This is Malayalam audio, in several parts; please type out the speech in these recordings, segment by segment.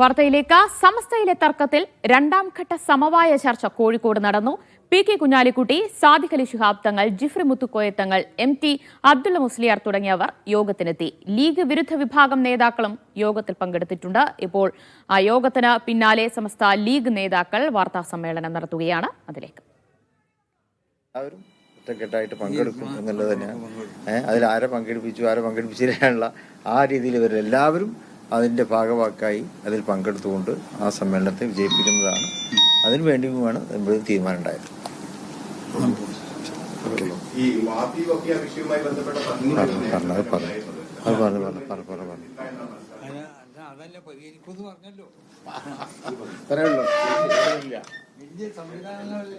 വാർത്തയിലേക്ക്. സമസ്തയിലെ തർക്കത്തിൽ രണ്ടാം ഘട്ട സമവായ ചർച്ച കോഴിക്കോട് നടന്നു. P K Kunhalikutty Sadiq Ali Shihab Thangal Jifri Muthukoya Thangal M T Abdulla Musliyar തുടങ്ങിയവർ യോഗത്തിനെത്തി. ലീഗ് വിരുദ്ധ വിഭാഗം നേതാക്കളും യോഗത്തിൽ പങ്കെടുത്തിട്ടുണ്ട്. ഇപ്പോൾ ആ യോഗത്തിന് പിന്നാലെ സമസ്ത ലീഗ് നേതാക്കൾ വാർത്താ സമ്മേളനം നടത്തുകയാണ് അതിലേക്ക്. ഒറ്റക്കെട്ടായിട്ട് പങ്കെടുക്കും എന്നുള്ളത് തന്നെയാണ്. അതിൽ ആരെ പങ്കെടുപ്പിച്ചു ആരെ പങ്കെടുപ്പിച്ചില്ല ആ രീതിയിൽ ഇവരെല്ലാവരും അതിന്റെ ഭാഗവാക്കായി അതിൽ പങ്കെടുത്തുകൊണ്ട് ആ സമ്മേളനത്തെ വിജയിപ്പിക്കുന്നതാണ്. അതിനു വേണ്ടിയുമാണ് നമ്മൾ തീരുമാനം ഉണ്ടായത് ഈ വാപ്പി വക്കിയ വിഷയവുമായി ബന്ധപ്പെട്ട പറഞ്ഞു പറഞ്ഞു അത് പറഞ്ഞു അത് പറഞ്ഞു പറഞ്ഞു പറഞ്ഞു പറഞ്ഞു പറഞ്ഞു. അതല്ല പരിഹരിക്കുമെന്ന് പറഞ്ഞല്ലോ. അത്രേ ഇന്ത്യൻ വലിയ സംവിധാനങ്ങളല്ലേ.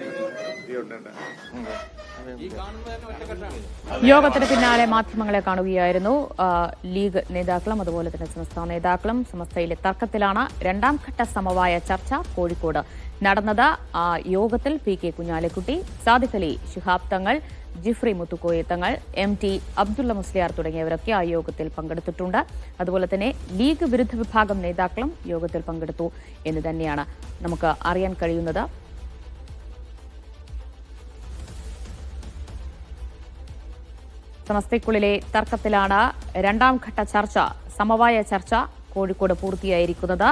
യോഗത്തിന് പിന്നാലെ മാധ്യമങ്ങളെ കാണുകയായിരുന്നു. ലീഗ് നേതാക്കളും അതുപോലെ തന്നെ സംസ്ഥാന നേതാക്കളും സമസ്തയിലെ തർക്കത്തിലാണ് രണ്ടാം ഘട്ട സമവായ ചർച്ച കോഴിക്കോട് നടന്നത്. ആ യോഗത്തിൽ P K Kunhalikutty Sadiq Ali Shihab Thangal Jifri Muthukoya Thangal M T Abdulla Musliyar തുടങ്ങിയവരൊക്കെ ആ യോഗത്തിൽ പങ്കെടുത്തിട്ടുണ്ട്. അതുപോലെ തന്നെ ലീഗ് വിരുദ്ധ വിഭാഗം നേതാക്കളും യോഗത്തിൽ പങ്കെടുത്തു എന്ന് തന്നെയാണ് നമുക്ക് അറിയാൻ കഴിയുന്നത്. സമസ്തയ്ക്കുള്ളിലെ തർക്കത്തിലാണ് രണ്ടാം ഘട്ട ചർച്ച സമവായ ചർച്ച കോഴിക്കോട് പൂർത്തിയായിരിക്കുന്നത്.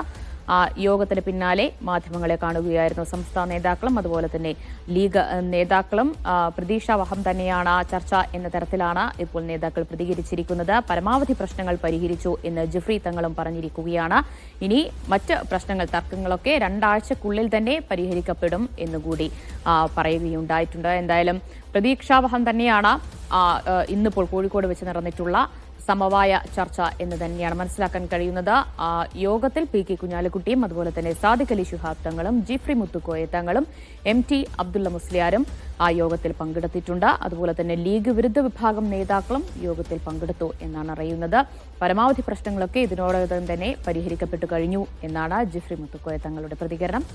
ആ യോഗത്തിന് പിന്നാലെ മാധ്യമങ്ങളെ കാണുകയായിരുന്നു സംസ്ഥാന നേതാക്കളും അതുപോലെ തന്നെ ലീഗ് നേതാക്കളും. പ്രതീക്ഷാവഹം തന്നെയാണ് ചർച്ച എന്ന തരത്തിലാണ് ഇപ്പോൾ നേതാക്കൾ പ്രതികരിച്ചിരിക്കുന്നത്. പരമാവധി പ്രശ്നങ്ങൾ പരിഹരിച്ചു എന്ന് ജിഫ്രി തങ്ങളും പറഞ്ഞിരിക്കുകയാണ്. ഇനി മറ്റ് പ്രശ്നങ്ങൾ തർക്കങ്ങളൊക്കെ രണ്ടാഴ്ചക്കുള്ളിൽ തന്നെ പരിഹരിക്കപ്പെടും എന്നുകൂടി പറയുകയുണ്ടായിട്ടുണ്ട്. എന്തായാലും പ്രതീക്ഷാവഹം തന്നെയാണ് ഇന്നിപ്പോൾ കോഴിക്കോട് വെച്ച് നടന്നിട്ടുള്ള സമവായ ചർച്ച എന്ന് തന്നെയാണ് മനസ്സിലാക്കാൻ കഴിയുന്നത്. യോഗത്തിൽ പി കെ കുഞ്ഞാലിക്കുട്ടിയും അതുപോലെ തന്നെ സാദിഖ് അലി ശുഹാബ് തങ്ങളും ജിഫ്രി മുത്തുക്കോയ തങ്ങളും എം ടി അബ്ദുള്ള മുസ്ലിയാരും ആ യോഗത്തിൽ പങ്കെടുത്തിട്ടുണ്ട്. അതുപോലെ തന്നെ ലീഗ് വിരുദ്ധ വിഭാഗം നേതാക്കളും യോഗത്തിൽ പങ്കെടുത്തു എന്നാണ് അറിയുന്നത്. പരമാവധി പ്രശ്നങ്ങളൊക്കെ ഇതിനോടകം തന്നെ പരിഹരിക്കപ്പെട്ടു കഴിഞ്ഞു എന്നാണ് ജിഫ്രി മുത്തുക്കോയ തങ്ങളുടെ പ്രതികരണം.